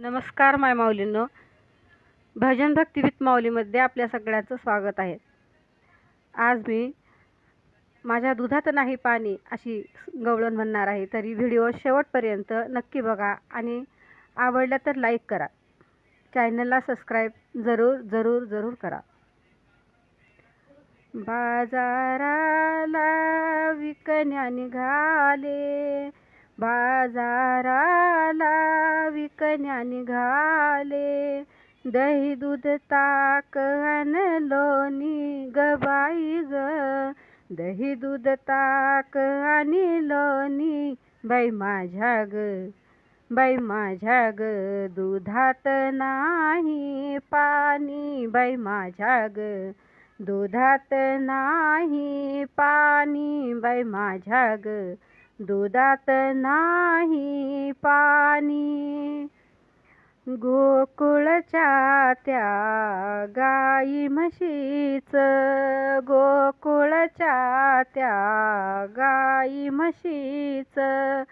नमस्कार माय माऊलींनो. भजन भक्ती विथ माऊलीमध्ये आपल्या सगळ्यांचं स्वागत आहे. आज मी माझ्या दुधात नाही पाणी अशी गवळण म्हणणार आहे तरी व्हिडिओ शेवटपर्यंत नक्की बघा आणि आवडलं तर लाईक करा. चॅनलला सबस्क्राईब जरूर जरूर जरूर करा. बाजाराला विकण्या निघाले बाजाराला विकण्या निघाले. दही दूध ताक अन नी ग बाई ग. दही दूध ताक आणि लोणी बाई माझ्या ग. बाई माझ्या ग दुधात नाही पाणी. बाई माझ्या ग दुधात नाही पाणी. बाई माझ्या ग दुधात नाही पाणी. गोकुळच्या त्या गाई म्हशीचं गोकुळच्या त्या गाई म्हशीचं.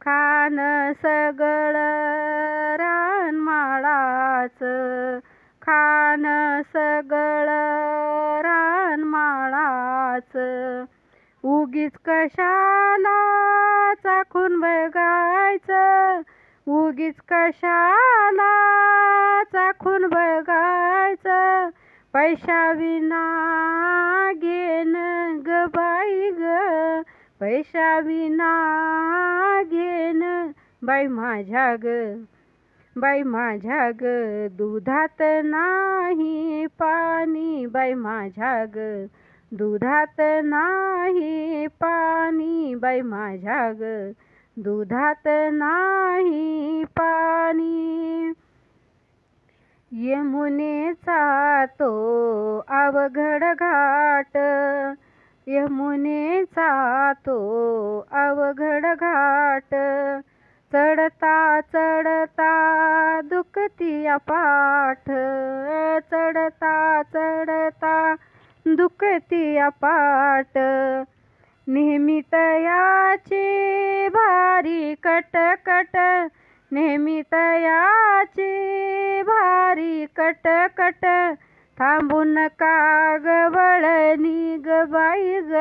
खान सगळं रानमाळाच खान सगळं रानमाळाच उगीच कशाला चाखून बघायचं उगीच कशाला चाखून बघायचं पैशाविना घेन ग बाई ग. पैशाविना घेन बाई माझ्या ग. बाई माझ्या ग. दुधात नाही पाणी बाई माझ्या ग. दुधात नाही पाणी बाई माझ्या ग. दुधात नाही पाणी. यमुनेचा तो अवघड घाट. यमुनेचा तो अवघड घाट. चढता चढता दुखती पाठ. चढता चढता दुखती पाट नेहमी तयाची भारी कटकट. नेहमी तयाची भारी कटकट. थांबून नका ग बळणी ग बाई ग.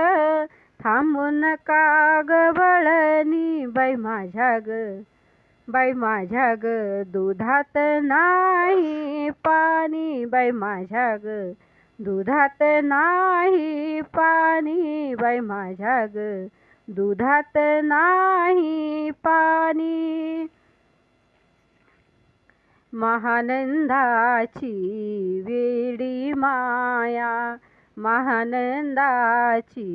थांबून का ग बळणी बाई माझ्या ग. बाई माझ्या ग दुधात नाही पाणी बाई माझ्या ग. दुधात नाही पाणी बाई माझ्या ग दुधात नाही पाणी. महानंदाची वेडी माया महानंदाची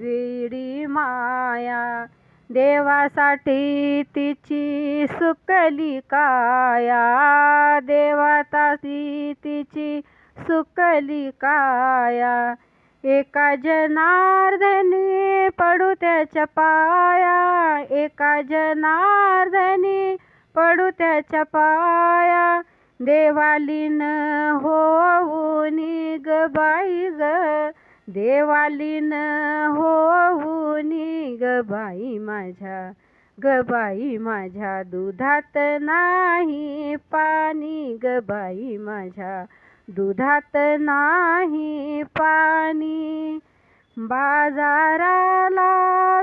वेडी माया. देवासाठी तिची सुकली काया देवासाठी तिची सुकली काया एका जनार्दनी पडू त्याच्या पाया. एका जनार्दनी पडू त्याच्या पाया. देवालीन होऊनी ग बाई ग. देवालीन होऊनी ग बाई माझ्या. ग बाई माझ्या दुधात नाही पाणी. ग बाई माझ्या दुधात नाही पाणी. बाजाराला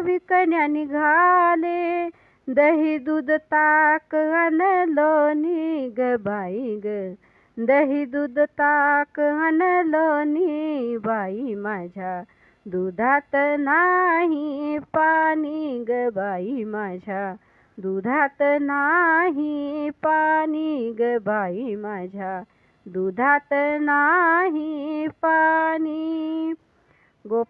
विकण्या निघाले दही दूध ताक आणलो नी ग बाई ग. दही दूध ताक आणलो लोणी बाई माझ्या. दुधात नाही पाणी ग बाई माझ्या. दुधात नाही पाणी ग बाई माझ्या. दुधात नाही पाणी. गोप